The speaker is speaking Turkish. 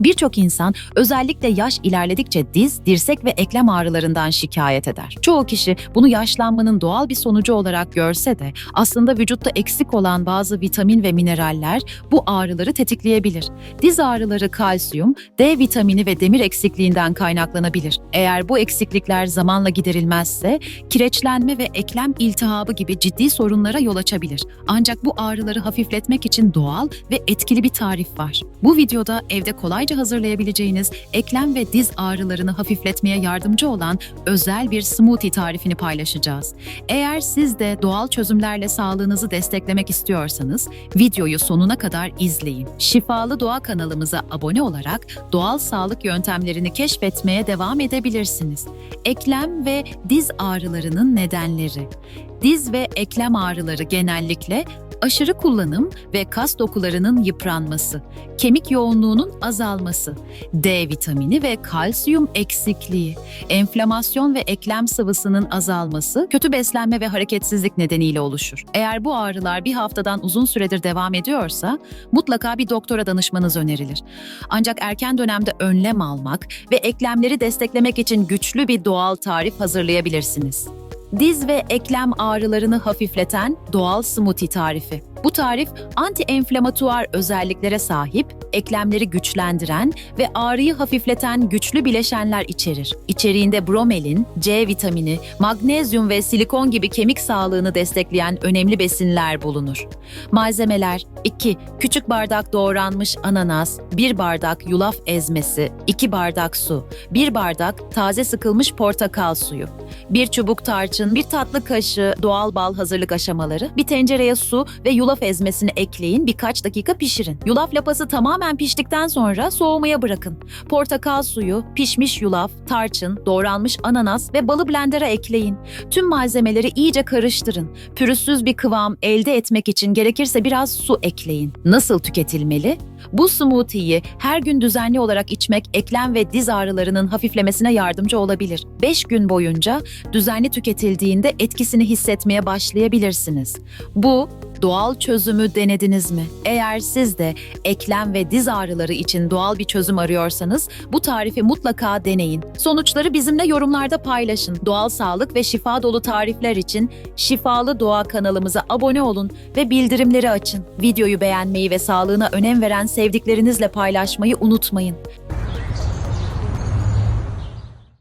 Birçok insan özellikle yaş ilerledikçe diz, dirsek ve eklem ağrılarından şikayet eder. Çoğu kişi bunu yaşlanmanın doğal bir sonucu olarak görse de aslında vücutta eksik olan bazı vitamin ve mineraller bu ağrıları tetikleyebilir. Diz ağrıları kalsiyum, D vitamini ve demir eksikliğinden kaynaklanabilir. Eğer bu eksiklikler zamanla giderilmezse kireçlenme ve eklem iltihabı gibi ciddi sorunlara yol açabilir. Ancak bu ağrıları hafifletmek için doğal ve etkili bir tarif var. Bu videoda evde kolayca hazırlayabileceğiniz eklem ve diz ağrılarını hafifletmeye yardımcı olan özel bir smoothie tarifini paylaşacağız. Eğer siz de doğal çözümlerle sağlığınızı desteklemek istiyorsanız videoyu sonuna kadar izleyin. Şifalı Doğa kanalımıza abone olarak doğal sağlık yöntemlerini keşfetmeye devam edebilirsiniz. Eklem ve diz ağrılarının nedenleri. Diz ve eklem ağrıları genellikle aşırı kullanım ve kas dokularının yıpranması, kemik yoğunluğunun azalması, D vitamini ve kalsiyum eksikliği, enflamasyon ve eklem sıvısının azalması, kötü beslenme ve hareketsizlik nedeniyle oluşur. Eğer bu ağrılar bir haftadan uzun süredir devam ediyorsa, mutlaka bir doktora danışmanız önerilir. Ancak erken dönemde önlem almak ve eklemleri desteklemek için güçlü bir doğal tarif hazırlayabilirsiniz. Diz ve eklem ağrılarını hafifleten doğal smoothie tarifi. Bu tarif anti-enflamatuar özelliklere sahip, eklemleri güçlendiren ve ağrıyı hafifleten güçlü bileşenler içerir. İçeriğinde bromelin, C vitamini, magnezyum ve silikon gibi kemik sağlığını destekleyen önemli besinler bulunur. Malzemeler 2. Küçük bardak doğranmış ananas, 1 bardak yulaf ezmesi, 2 bardak su, 1 bardak taze sıkılmış portakal suyu, 1 çubuk tarçın, 1 tatlı kaşığı doğal bal hazırlık aşamaları, bir tencereye su ve yulaf ezmesini ekleyin, birkaç dakika pişirin. Yulaf lapası tamamen piştikten sonra soğumaya bırakın. Portakal suyu, pişmiş yulaf, tarçın, doğranmış ananas ve balı blendera ekleyin. Tüm malzemeleri iyice karıştırın. Pürüzsüz bir kıvam elde etmek için gerekirse biraz su ekleyin. Nasıl tüketilmeli? Bu smoothie'yi her gün düzenli olarak içmek eklem ve diz ağrılarının hafiflemesine yardımcı olabilir. 5 gün boyunca düzenli tüketildiğinde etkisini hissetmeye başlayabilirsiniz. Bu doğal çözümü denediniz mi? Eğer siz de eklem ve diz ağrıları için doğal bir çözüm arıyorsanız bu tarifi mutlaka deneyin. Sonuçları bizimle yorumlarda paylaşın. Doğal sağlık ve şifa dolu tarifler için Şifalı Doğa kanalımıza abone olun ve bildirimleri açın. Videoyu beğenmeyi ve sağlığına önem veren sevdiklerinizle paylaşmayı unutmayın.